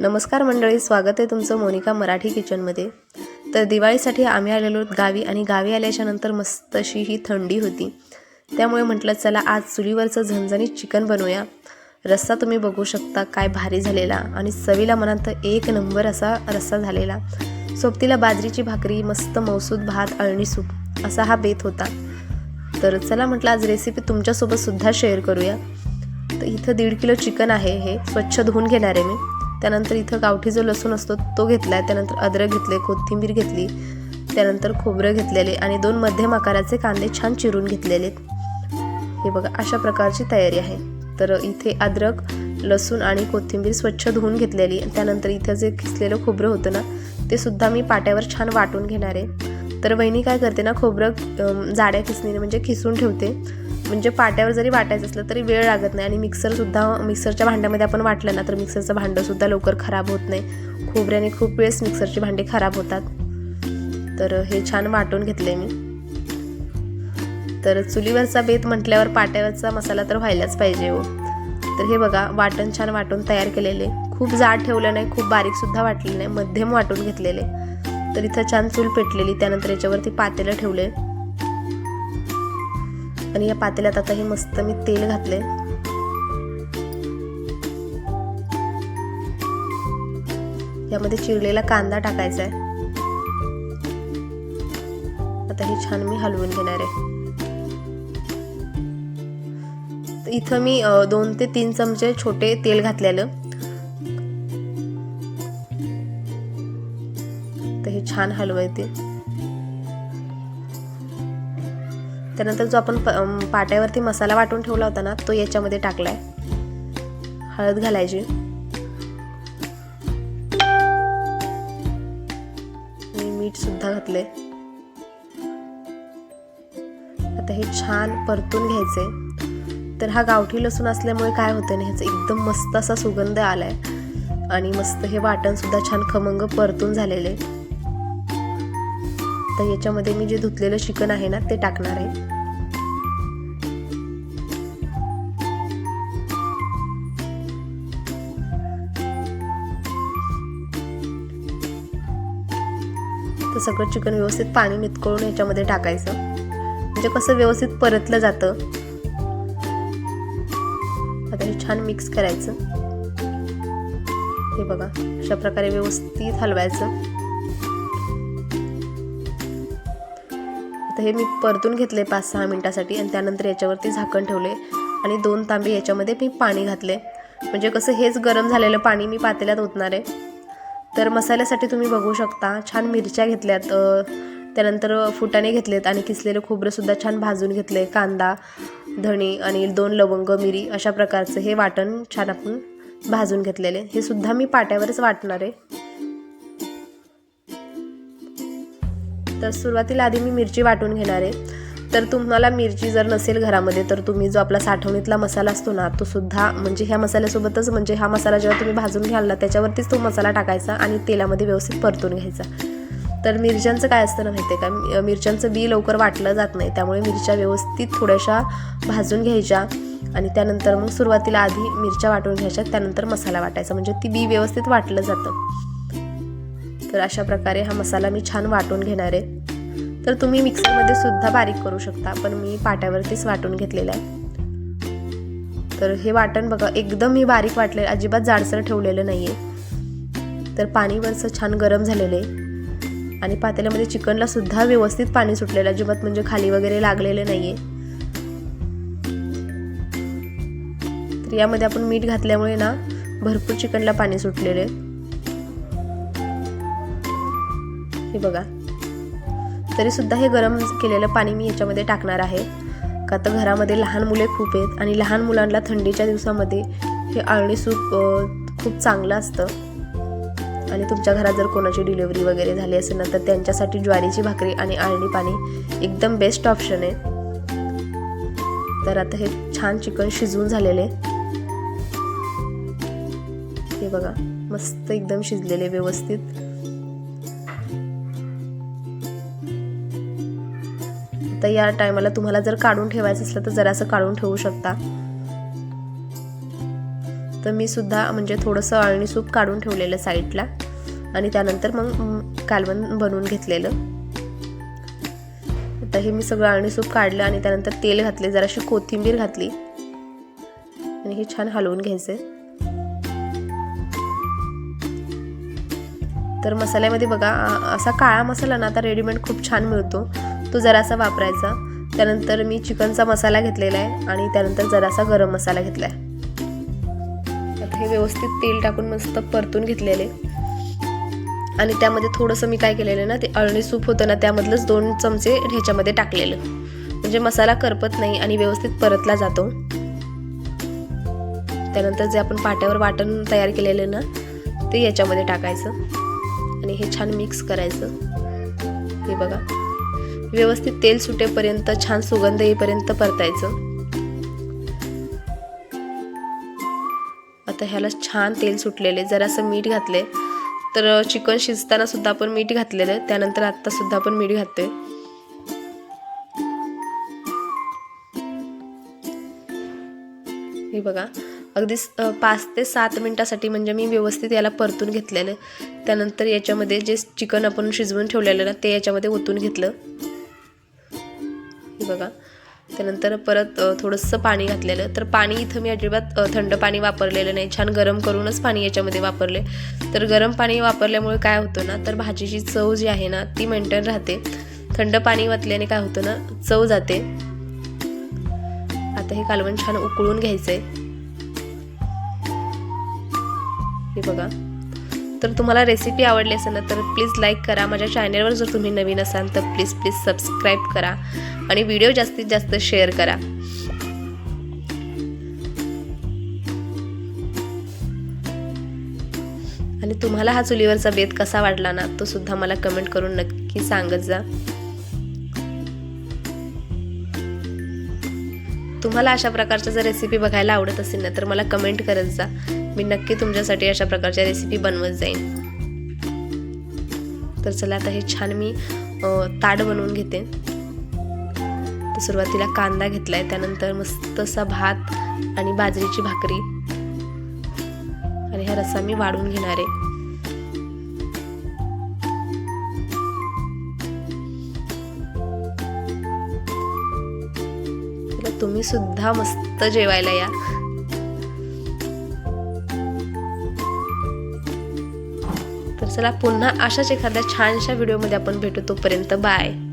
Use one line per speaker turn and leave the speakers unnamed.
नमस्कार मंडळी स्वागत आहे तुमचं मोनिका मराठी किचनमध्ये. तर दिवाळीसाठी आम्ही आलेलो गावी आणि गावी आल्याच्यानंतर मस्त अशी ही थंडी होती. त्यामुळे म्हटलं चला आज चुलीवरचं झणझणीत चिकन बनवूया. रस्सा तुम्ही बघू शकता काय भारी झालेला आणि चवीला म्हणाल तर एक नंबर असा रस्सा झालेला. सोबतीला बाजरीची भाकरी मस्त मौसूद भात अळणी सूप असा हा बेत होता. तर चला म्हटलं आज रेसिपी तुमच्यासोबत सुद्धा शेअर करूया. तर इथं दीड किलो चिकन आहे हे स्वच्छ धुवून घेणार आहे मी. त्यानंतर इथं गावठी जो लसूण असतो तो घेतला आहे त्यानंतर अद्रक घेतले कोथिंबीर घेतली. त्यानंतर खोबरं घेतलेले आणि दोन मध्यम आकाराचे कांदे छान चिरून घेतलेले. हे बघा अशा प्रकारची तयारी आहे. तर इथे अद्रक लसूण आणि कोथिंबीर स्वच्छ धुवून घेतलेली. त्यानंतर इथं जे खिसलेलं खोबरं होतं ना ते सुद्धा मी पाट्यावर छान वाटून घेणार आहे. तर वहिनी काय करते ना खोबरं जाड्या खिसणीने म्हणजे खिसून ठेवते. म्हणजे पाट्यावर जरी वाटायचं असलं तरी वेळ लागत नाही आणि मिक्सरसुद्धा मिक्सरच्या भांड्यामध्ये आपण वाटलं ना तर मिक्सरचं भांडंसुद्धा लवकर खराब होत नाही. खोबऱ्याने खूप वेळेस मिक्सरची भांडी खराब होतात. तर हे छान वाटून घेतले मी. तर चुलीवरचा बेत म्हटल्यावर पाट्यावरचा मसाला तर व्हायलाच पाहिजे हो. तर हे बघा वाटण छान वाटून तयार केलेले. खूप जाड ठेवलं नाही खूप बारीकसुद्धा वाटलेलं नाही मध्यम वाटून घेतलेले. तर इथं छान चूल पेटलेली त्यानंतर याच्यावरती पातेलं ठेवले आणि या पातेल्यात आता हे मस्त मी तेल घातले यामध्ये चिरलेला कांदा टाकायचा आहे आता हे छान मी हलवून घेणार आहे. इथं मी दोन ते तीन चमचे छोटे तेल घातलेलं. तर हे छान हलवायचे. त्यानंतर जो आपण प- पाट्यावरती मसाला वाटून ठेवला होता ना तो याच्यामध्ये टाकलाय. हळद घालायची. मी मीठ सुद्धा घातले आता हे छान परतून घ्यायचे तर हा गावठी लसूण असल्यामुळे काय होतं ना ह्याचं एकदम मस्त असा सुगंध आलाय. आणि मस्त हे वाटण सुद्धा छान खमंग परतून झालेले तर याच्यामध्ये मी जे धुतलेलं चिकन आहे ना ते टाकणार आहे. तर सगळं चिकन व्यवस्थित पाणी नितकळून याच्यामध्ये टाकायचं. म्हणजे कसं व्यवस्थित परतलं जातं. आता हे छान मिक्स करायचं. हे बघा अशा प्रकारे व्यवस्थित हलवायचं. हे मी परतून घेतले पाच सहा मिनटासाठी आणि त्यानंतर याच्यावरती झाकण ठेवले आणि दोन तांबे याच्यामध्ये मी पाणी घातले. म्हणजे कसं हेच गरम झालेलं पाणी मी पातेल्यात ओतणार आहे. तर मसाल्यासाठी तुम्ही बघू शकता छान मिरच्या घेतल्यात त्यानंतर फुटाणे घेतलेत आणि किसलेलं खोबरंसुद्धा छान भाजून घेतले कांदा धणे आणि दोन लवंग मिरी अशा प्रकारचं हे वाटण छान आपण भाजून घेतलेले. हे सुद्धा मी पाट्यावरच वाटणार आहे. तर सुरुवातीला आधी मी मिरची वाटून घेणार आहे. तर तुम्हाला मिरची जर नसेल घरामध्ये तर तुम्ही जो आपला साठवणीतला मसाला असतो ना तो सुद्धा म्हणजे ह्या मसाल्यासोबतच म्हणजे हा मसाला जेव्हा तुम्ही भाजून घ्याल ना त्याच्यावरतीच तो मसाला टाकायचा आणि तेलामध्ये व्यवस्थित परतून घ्यायचा. तर मिरच्यांचं काय असतं ना माहिती आहे का मिरच्यांचं बी लवकर वाटलं जात नाही त्यामुळे मिरच्या व्यवस्थित थोड्याशा भाजून घ्यायच्या आणि त्यानंतर मग सुरुवातीला आधी मिरच्या वाटून घ्यायच्या त्यानंतर मसाला वाटायचा. म्हणजे ती बी व्यवस्थित वाटलं जातं. तर अशा प्रकारे हा मसाला मी छान वाटून घेणार आहे. तर तुम्ही मिक्सरमध्ये सुद्धा बारीक करू शकता पण मी पाट्यावरतीच वाटून घेतलेलं आहे. तर हे वाटण बघा एकदम मी बारीक वाटले अजिबात जाडसर ठेवलेलं नाही आहे तर पाणी वरचं छान गरम झालेलं आहे. आणि पातेल्यामध्ये चिकनला सुद्धा व्यवस्थित पाणी सुटलेलं अजिबात म्हणजे खाली वगैरे लागलेलं नाही आहे तर यामध्ये आपण मीठ घातल्यामुळे ना भरपूर चिकनला पाणी सुटलेलं हे बघा. तरी सुद्धा हे गरम केलेलं पाणी मी याच्यामध्ये टाकणार आहे. का तर घरामध्ये लहान मुले खूप आहेत आणि लहान मुलांना थंडीच्या दिवसामध्ये हे आळणी सूप खूप चांगलं असतं. आणि तुमच्या घरात जर कोणाची डिलिव्हरी वगैरे झाली असेल ना तर त्यांच्यासाठी ज्वारीची भाकरी आणि आळणी पाणी एकदम बेस्ट ऑप्शन आहे. तर आता हे छान चिकन शिजवून झालेले हे बघा मस्त एकदम शिजलेले व्यवस्थित. तर या टायमाला तुम्हाला जर काढून ठेवायचं असलं तर जरासं काढून ठेवू शकता. तर मी सुद्धा म्हणजे थोडंसं अळणी सूप काढून ठेवलेलं साईडला. आणि त्यानंतर मग कालवण बनवून घेतलेलं. आता हे मी सगळं अळणी सूप काढलं आणि त्यानंतर तेल घातले जराशी कोथिंबीर घातली. आणि हे छान हलवून घ्यायचे. तर मसाल्यामध्ये बघा असा काळा मसाला ना आता रेडीमेड खूप छान मिळतो. तो जरासा वापरायचा. त्यानंतर मी चिकनचा मसाला घेतलेला आहे आणि त्यानंतर जरासा गरम मसाला घेतला आहे आता हे व्यवस्थित तेल टाकून मस्त परतून घेतलेले. आणि त्यामध्ये थोडंसं मी काय केलेलं ना ते अळणी सूप होतं ना त्यामधलंच दोन चमचे ह्याच्यामध्ये टाकलेलं. म्हणजे मसाला करपत नाही आणि व्यवस्थित परतला जातो. त्यानंतर जे आपण पाट्यावर वाटण तयार केलेलं ना ते याच्यामध्ये टाकायचं. आणि हे छान मिक्स करायचं. हे बघा. व्यवस्थित तेल सुटेपर्यंत छान सुगंध येईपर्यंत परतायचं. आता ह्याला छान तेल सुटलेले जरासं मीठ घातले तर चिकन शिजताना सुद्धा आपण मीठ घातलेलं आहे. त्यानंतर आत्ता सुद्धा आपण मीठ घातते हे बघा अगदी पाच ते सात मिनटासाठी म्हणजे मी व्यवस्थित याला परतून घेतलेलं त्यानंतर याच्यामध्ये जे चिकन आपण शिजवून ठेवलेलं ना ते याच्यामध्ये ओतून घेतलं. बघा. त्यानंतर परत थोडंसं पाणी घातलेलं. तर पाणी इथं मी अजिबात थंड पाणी वापरलेलं नाही. छान गरम करूनच पाणी याच्यामध्ये वापरले. तर गरम पाणी वापरल्यामुळे काय होतं ना तर भाजीची चव जी आहे ना ती मेंटेन राहते. थंड पाणी वाचल्याने काय होतं ना चव जाते. आता हे कालवण छान उकळून घ्यायचं आहे हे बघा. तर तुम्हाला रेसिपी आवडली असेल ना तर प्लीज लाईक करा. माझ्या चॅनलवर जर तुम्ही नवीन असाल तर प्लीज प्लीज सबस्क्राईब करा. आणि व्हिडिओ जास्तीत जास्त शेअर करा. आणि तुम्हाला हा चुलीवरचा बेत कसा वाटला ना तो सुद्धा मला कमेंट करून नक्की सांगत जा. तुम्हाला अशा प्रकारच्या जर रेसिपी बघायला आवडत असेल ना तर मला कमेंट करत जा. मी नक्की तुमच्यासाठी अशा प्रकारच्या रेसिपी बनवत जाईन. तर चला आता हे छान मी ताड ताट बनवून घेते. तर सुरुवातीला कांदा घेतलाय त्यानंतर मस्त असा भात आणि बाजरीची भाकरी. आणि हा रस्सा मी वाढून घेणार आहे. तुम्ही सुद्धा मस्त जेवायला या. तर चला पुन्हा अशाच एखाद्या छानशा व्हिडिओमध्ये आपण भेटू तोपर्यंत बाय.